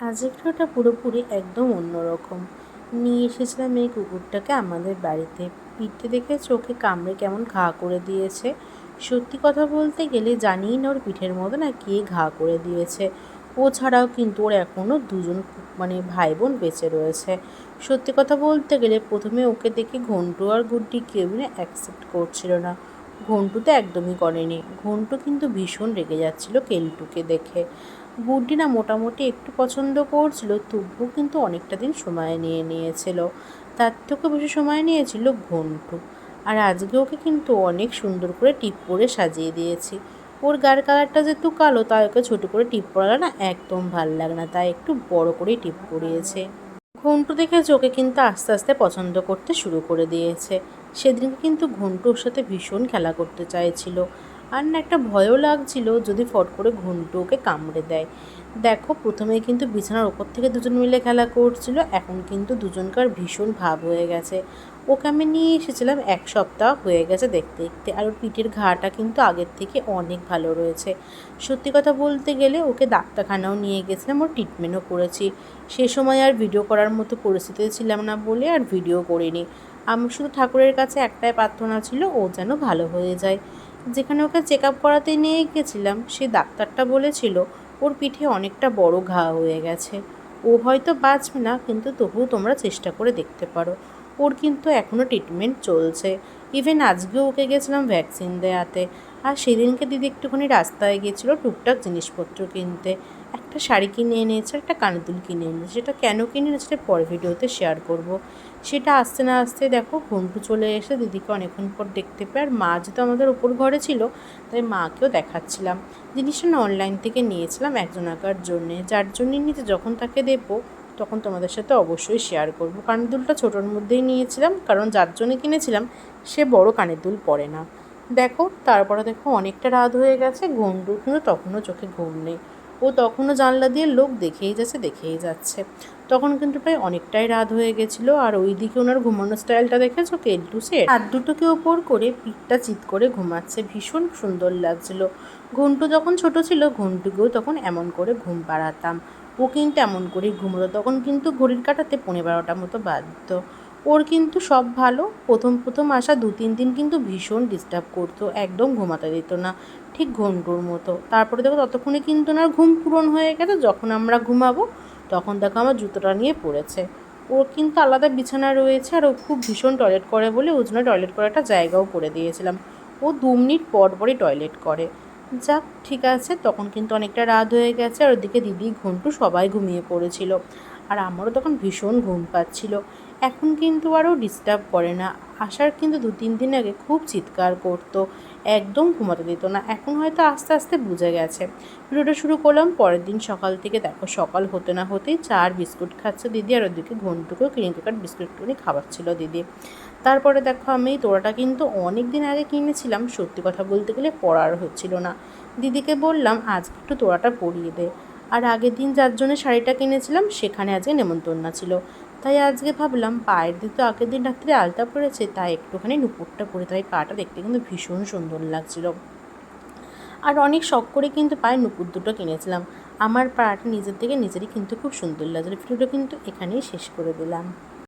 ভিডিওটা পুরোপুরি একদম অন্যরকম। নিয়ে এসেছিলাম এই কুকুরটাকে আমাদের বাড়িতে। পিঠে দেখে চোখে কামড়ে কেমন ঘা করে দিয়েছে। সত্যি কথা বলতে গেলে জানিই না ওর পিঠের মতো না কে ঘা করে দিয়েছে। ও ছাড়াও কিন্তু ওর এখনও দুজন মানে ভাই বোন বেঁচে রয়েছে। সত্যি কথা বলতে গেলে প্রথমে ওকে দেখে ঘন্টু আর গুড্ডি কেউ না অ্যাকসেপ্ট করছিল না। ঘন্টু তো একদমই করেনি। ঘন্টু কিন্তু ভীষণ রেগে যাচ্ছিল কেলটুকে দেখে। গুড্ডি না মোটামুটি একটু পছন্দ করছিল, তবুও কিন্তু অনেকটা দিন সময় নিয়ে নিয়েছিল। তার থেকেও বেশি সময় নিয়েছিল ঘন্টু। আর আজকে ওকে কিন্তু অনেক সুন্দর করে টিপ পরে সাজিয়ে দিয়েছি। ওর গার কালারটা যেহেতু কালো, তাই ওকে ছোটো করে টিপ পরালে না একদম ভালো লাগে না, তাই একটু বড় করেই টিপ পরিয়েছে। ঘন্টু দেখে ওকে কিন্তু আস্তে আস্তে পছন্দ করতে শুরু করে দিয়েছে। সেদিনকে কিন্তু ঘন্টুর সাথে ভীষণ খেলা করতে চাইছিল। আর না একটা ভয়ও লাগছিল যদি ফট করে ঘন্টু ওকে কামড়ে দেয়। দেখো, প্রথমে কিন্তু বিছানার ওপর থেকে দুজন মিলে খেলা করছিল, এখন কিন্তু দুজনকার ভীষণ ভাব হয়ে গেছে। ওকে আমি নিয়ে এসেছিলাম, এক সপ্তাহ হয়ে গেছে দেখতে দেখতে, আর ওর পিঠের ঘাটা কিন্তু আগের থেকে অনেক ভালো রয়েছে। সত্যি কথা বলতে গেলে ওকে ডাক্তারখানাও নিয়ে গেছিলাম, ওর ট্রিটমেন্টও করেছি। সে সময় আর ভিডিও করার মতো পরিস্থিতিতে ছিলাম না বলে আর ভিডিও করিনি। আমার শুধু ঠাকুরের কাছে একটাই প্রার্থনা ছিল, ও যেন ভালো হয়ে যায়। যেখানে ওকে চেক আপ করাতে নিয়ে গেছিলাম, সে ডাক্তারটা বলেছিল, ওর পিঠে অনেকটা বড় ঘা হয়ে গেছে। ও হয়তো বাঁচবে না, কিন্তু তবুও তোমরা চেষ্টা করে দেখতে পারো। ওর কিন্তু এখনও ট্রিটমেন্ট চলছে। ইভেন আজকেও ওকে গেছিলাম ভ্যাকসিন দেওয়াতে আর সেদিনকে দিদি একটুখানি রাস্তায় গিয়েছিল টুকটাক জিনিসপত্র কিনতে। একটা শাড়ি কিনে এনেছে, একটা কানের কিনে এনেছে। সেটা কেন কিনে এনেছে সেটা পরে ভিডিওতে শেয়ার করব। সেটা আসতে না আসতে দেখো, ঘন্টু চলে এসে দিদিকে অনেকক্ষণ পর দেখতে পেয়ে, আর মা যেহেতু আমাদের উপর ঘরে ছিল, তাই মাকেও দেখাচ্ছিলাম। জিনিসটা না অনলাইন থেকে নিয়েছিলাম একজনাকার জন্যে। যার জন্যে নিতে যখন তাকে দেবো, তখন তোমাদের সাথে অবশ্যই শেয়ার করব। কানের দুলটা ছোটোর মধ্যেই নিয়েছিলাম, কারণ যার জন্য কিনেছিলাম, সে বড় কানের দুল পরে না। দেখো, তারপরে দেখো অনেকটা রাত হয়ে গেছে, ঘন্টুর কিন্তু তখনও চোখে ঘুম নেই। ও তখনও জানলা দিয়ে লোক দেখেই যাচ্ছে দেখেই যাচ্ছে। তখন কিন্তু প্রায় অনেকটাই রাত হয়ে গেছিল আর ওই দিকে ওনার ঘুমানোর স্টাইলটা দেখেছ? কেলটু সে হাত দুটোকে ওপর করে পিঠটা চিত করে ঘুমাচ্ছে। ভীষণ সুন্দর লাগছিল। ঘন্টু যখন ছোট ছিল ঘন্টুকেও তখন এমন করে ঘুম পাড়াতাম। ও কিন্তু এমন করেই ঘুমোতো। তখন কিন্তু ঘড়ির কাটাতে পনেরো বারোটার মতো বাজতো। ওর কিন্তু সব ভালো। প্রথম প্রথম আসা দু, তিন দিন কিন্তু ভীষণ ডিস্টার্ব করতো, একদম ঘুমাতে দিত না, ঠিক ঘন্টুর মতো। তারপরে দেখো ততক্ষণে কিন্তু ওনার ঘুম পূরণ হয়ে গেছে, যখন আমরা ঘুমাবো, তখন দেখো আমার জুতোটা নিয়ে পড়েছে। ওর কিন্তু আলাদা বিছানা রয়েছে, আর ও খুব ভীষণ টয়লেট করে বলে ওই জন্য টয়লেট করার একটা জায়গাও করে দিয়েছিলাম। ও দু মিনিট পর পরই টয়লেট করে। যাক, ঠিক আছে, তখন কিন্তু অনেকটা রাত হয়ে গেছে, আর ওদিকে দিদি, ঘন্টু সবাই ঘুমিয়ে পড়েছিল। আর আমারও তখন ভীষণ ঘুম পাচ্ছিল। এখন কিন্তু আরও ডিস্টার্ব করে না। আসার কিন্তু দু তিন দিন আগে খুব চিৎকার করতো, একদম ঘুমাতে দিত না। এখন হয়তো আস্তে আস্তে বুঝে গেছে। ভিডিওটা শুরু করলাম, পরের দিন সকাল থেকে দেখো সকাল হতে না হতেই চার বিস্কুট খাচ্ছে দিদি আর ওদিকে ঘন্টুকেও ক্রিম কেকার বিস্কুটটুকুনি খাওয়াচ্ছিল দিদি। তারপরে দেখো আমি তোড়াটা কিন্তু অনেক দিন আগে কিনেছিলাম, সত্যি কথা বলতে গেলে পরার হচ্ছিল না। দিদিকে বললাম, আজকে একটু তোড়াটা পরিয়ে দে। আর আগের দিন যার জন্য শাড়িটা কিনেছিলাম, সেখানে আজকে নেমন্তন্না ছিল। তাই আজকে ভাবলাম পায়ের দিয়ে তো আগের দিন রাত্রে আলতা পড়েছে, তাই একটুখানি নুপুরটা পরে তাই পাটা দেখতে কিন্তু ভীষণ সুন্দর লাগছিল। আর অনেক শখ করে কিন্তু পায়ের নুপুর দুটো কিনেছিলাম। আমার পাটা নিজের থেকে নিজেরই কিন্তু খুব সুন্দর লাগছিল। ভিডিওটা কিন্তু এখানেই শেষ করে দিলাম।